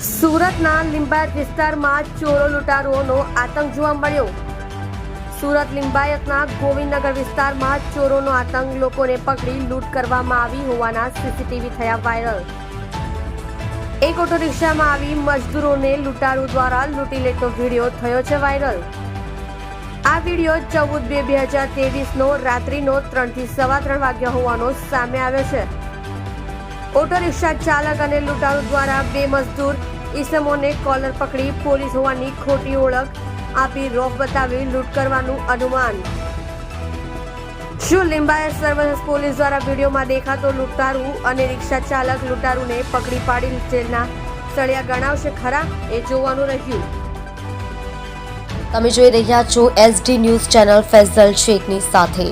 સુરતના લિંબાયત વિસ્તારમાં ચોરો લૂંટારુઓનો આતંક જોવા મળ્યો. સુરત લિંબાયતના ગોવિંદનગર વિસ્તારમાં ચોરોનો આતંક લોકોને પકડી લૂંટ કરવામાં આવી હોવાના સીસીટીવી થયા વાયરલ. એક ઓટો રિક્ષામાં આવી મજદૂરોને લૂંટારુ દ્વારા લૂંટી લેતો વીડિયો થયો છે વાયરલ. આ વીડિયો ચૌદ બે બે હજાર ત્રેવીસનો રાત્રિનો ત્રણથી સવા ત્રણ વાગ્યા હોવાનો સામે આવ્યો છે. ઓટો રિક્ષા ચાલક અને લૂંટારૂ દ્વારા બે મજદૂર ઈસમોને કોલર પકડી પોલીસ હોવાની ખોટી ઓળખ આપી રોફ બતાવી લૂંટ કરવાનું અનુમાન. શું લિંબાયત સર્વસ પોલીસ દ્વારા વિડીયોમાં દેખાતો લૂંટારૂ અને રિક્ષા ચાલક લૂંટારૂને પકડી પાડી જેલના સળિયા ગણાવશે ખરા? એ જોવાનું રહ્યું. તમે જોઈ રહ્યા છો એસડી ન્યૂઝ ચેનલ ફેઝલ શેખની સાથે.